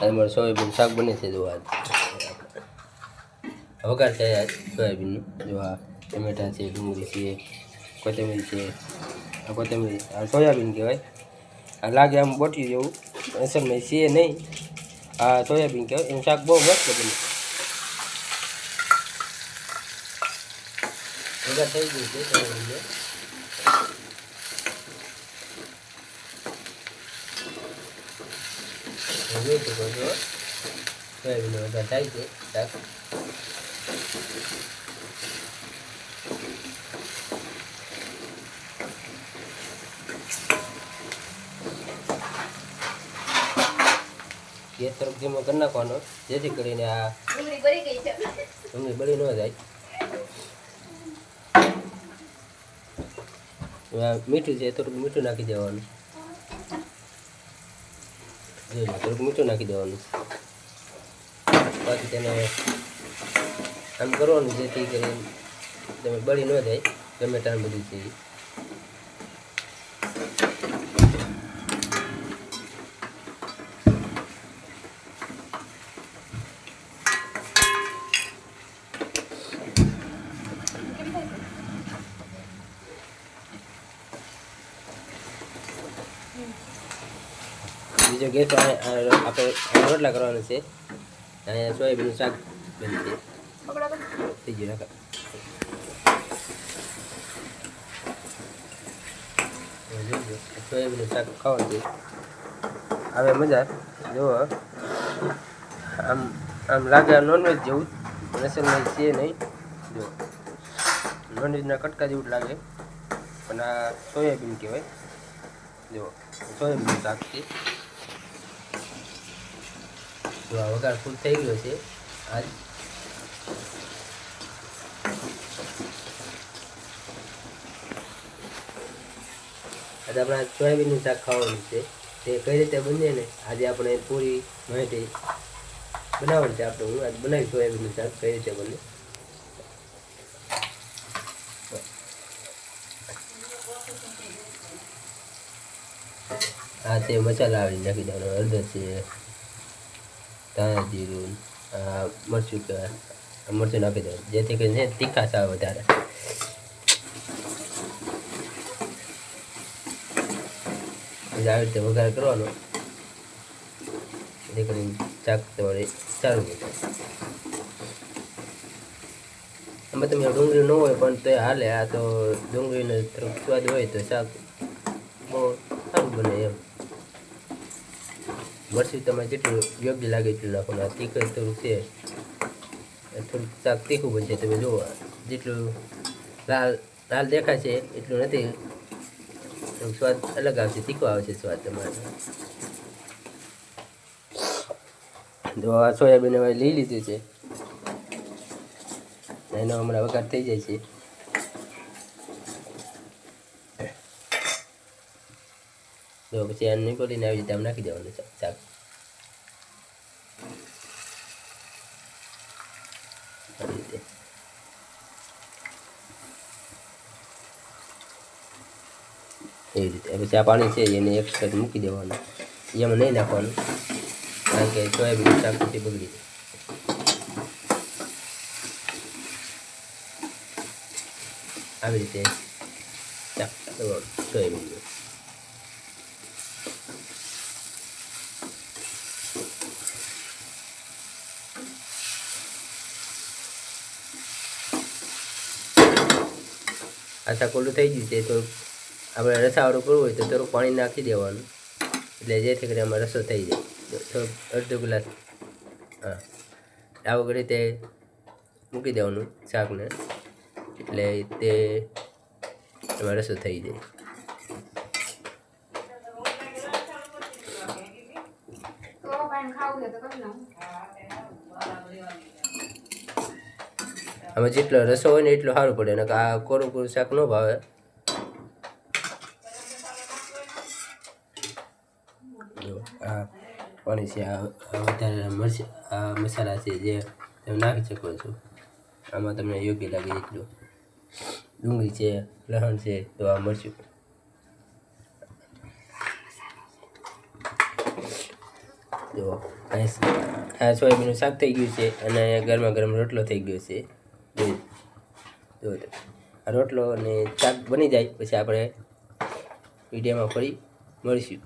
અને મારે સોયાબીન, શાક બને છે જો આ. વઘાર છે આ સોયાબીનનું. જો આ ટમેટા છે, ડુંગળી છે, કોથમીર છે. આ કોથમીર, આ સોયાબીન કહેવાય. આ લાગે આમ બોટ્યું જેવું. અસલમાં છે નહીં. આ સોયાબીન કહેવાય. એનું શાક બહુ મસ્ત બને. વઘાર થઈ ગયું છે જોઈ તરફ ધીમો કરી નાખવાનો જેથી કરીને આ ડુંગળી બળી ન જાય મીઠું છે, થોડુંક મીઠું નાખી દેવાનું. થોડુંક મીઠું નાખી દેવાનું. બાકી તેને આમ કરવાનું, જેથી કરીને તમે બળી ન જાય ટમેટા બધું છે બીજો ગેસ આપણે રોટલા કરવાના છે. અહીંયા સોયાબીનનું શાક બનશે. થઈ ગયું નાખા સોયાબીનનું શાક ખાવાનું છે. હવે મજા. જુઓ આમ આમ લાગે નોનવેજ જેવું. અસલમાં છે નહીં. જો નોનવેજના કટકા જેવું લાગે. પણ આ સોયાબીન કહેવાય. જો સોયાબીન શાક છે. જો આ ફૂલ થઈ ગયો છે. આજ આજે આપણે સોયાબીનનું શાક ખાવાનું છે. તે કઈ રીતે બને ને આજે આપણે પૂરી માહિતી બનાવવાની છે આપણે હું આજે બનાવી સોયાબીનનું શાક કઈ રીતે બને. આ તે મસાલા આવી નાખી દેવાનો અડધો છે ધાણા જીરું મરચું મરચું નાખી દઉં. જેથી કરીને તીખાશ આવે વધારે. આવી રીતે વઘાર કરવાનો. જેથી કરીને ચાક તમારે સારું એમાં તમે ડુંગળી ન હોય પણ તો હાલે, આ તો ડુંગળીનો થોડોક સ્વાદ હોય તો શાક બહુ સારું બને એમ મરચું તમારે જેટલું યોગ્ય લાગે એટલું નાખવાનું આ તીખું થોડું છે. થોડુંક શાક તીખું બનશે તમે જુઓ, જેટલું લાલ લાલ દેખાશે એટલું નથી. સ્વાદ અલગ આવશે, તીખો આવશે સ્વાદ તમારે. તો આ સોયાબીન હવે લઈ લીધું છે. એનો હમણાં વઘાર થઈ જાય છે. જો પછી એને નીકોલીને આવી રીતે આમ નાખી દેવાનું શાક આવી રીતે. એવી રીતે. પછી આ પાણી છે એને એક સાઈડ મૂકી દેવાનું. એમાં નહીં નાખવાનું. કારણ કે સોયાબીન શાક પછી બગડી જાય. આવી રીતે. શાક કરવાનું સોયાબીનનું આ શાક ઓલું થઈ ગયું છે, તો આપણે રસાવાળું કરવું હોય તો થોડું પાણી નાખી દેવાનું. એટલે જેથી કરીને આમાં રસો થઈ જાય. અડધો ગ્લાસ હા. આ રીતે મૂકી દેવાનું શાકને. એટલે તે એમાં રસો થઈ જાય. ખાવું તો કરી આમાં જેટલો રસો હોય ને એટલો સારું પડે ને આ કોરું કોરું શાક ન ભાવે. આ પાણી છે, આ વધારે મરચ, આ મસાલા છે જે તમે નાખી શકો છો. આમાં તમને યોગ્ય લાગે એટલું. ડુંગળી છે, લસણ છે, તો આ મરચું. જો, આ સોયાબીનનું શાક થઈ ગયું છે અને ગરમા ગરમ રોટલો થઈ ગયો છે. જો રોટલો અને શાક બની જાય પછી આપણે વિડીયોમાં ફરી મળીશું.